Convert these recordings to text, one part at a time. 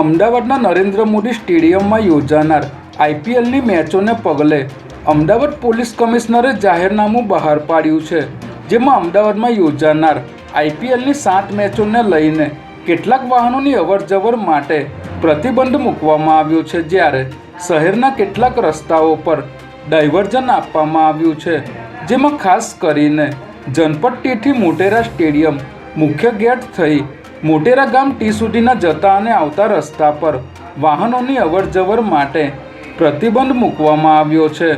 અમદાવાદના નરેન્દ્ર મોદી સ્ટેડિયમમાં યોજાનાર આઈપીએલની મેચોને પગલે અમદાવાદ પોલીસ કમિશનરે જાહેરનામું બહાર પાડ્યું છે, જેમાં અમદાવાદમાં યોજાનાર આઈપીએલની સાત મેચોને લઈને કેટલાક વાહનોની અવરજવર માટે પ્રતિબંધ મૂકવામાં આવ્યો છે, જ્યારે શહેરના કેટલાક રસ્તાઓ પર ડાયવર્ઝન આપવામાં આવ્યું છે, જેમાં ખાસ કરીને જનપટ્ટીથી ટીથી મોટેરા સ્ટેડિયમ મુખ્ય ગેટ થઈ મોટેરા ગામ ટી સુધીના જતા અને આવતા રસ્તા પર વાહનોની અવરજવર માટે પ્રતિબંધ મૂકવામાં આવ્યો છે.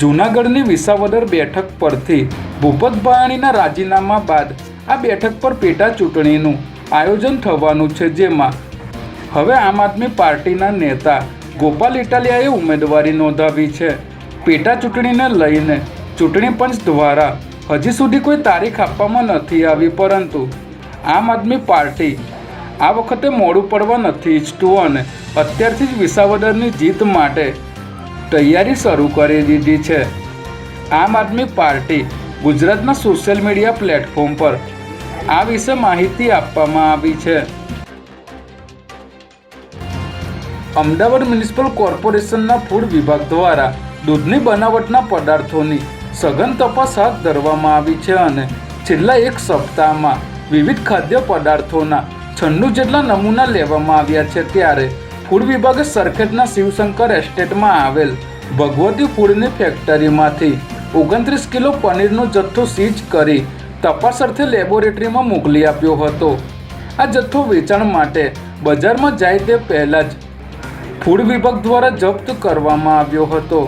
જૂનાગઢની વિસાવદર બેઠક પરથી ભૂપત ભાયાણીના રાજીનામા બાદ આ બેઠક પર પેટા ચૂંટણીનું આયોજન થવાનું છે જેમાં હવે આમ આદમી પાર્ટીના નેતા ગોપાલ ઇટાલિયાએ ઉમેદવારી નોંધાવી છે. પેટા ચૂંટણીને લઈને ચૂંટણી પંચ દ્વારા હજી સુધી કોઈ તારીખ આપવામાં નથી આવી, પરંતુ આમ આદમી પાર્ટી આ વખતે મોડું પડવા નથી ઈચ્છતું અને અત્યારથી જ વિસાવદરની જીત માટે તૈયારી શરૂ કરી દીધી છે. આમ આદમી પાર્ટી ગુજરાતના સોશિયલ મીડિયા પ્લેટફોર્મ પર આ વિશે માહિતી આપવામાં આવી છે. અમદાવાદ મ્યુનિસિપલ કોર્પોરેશનના ફૂડ વિભાગ દ્વારા દૂધની બનાવટના પદાર્થોની સઘન તપાસ હાથ ધરવામાં આવી છે અને છેલ્લા એક સપ્તાહમાં વિવિધ ખાદ્ય પદાર્થોના છન્નું જેટલા નમૂના લેવામાં આવ્યા છે ત્યારે ફૂડ વિભાગે સરખેજના શિવશંકર એસ્ટેટમાં આવેલ ભગવતી ફૂડની ફેક્ટરીમાંથી ઓગણત્રીસ કિલો પનીરનો જથ્થો સીઝ કરી તપાસ અર્થે લેબોરેટરીમાં મોકલી આપ્યો હતો. આ જથ્થો વેચાણ માટે બજારમાં જાય તે પહેલાં જ ફૂડ વિભાગ દ્વારા જપ્ત કરવામાં આવ્યો હતો.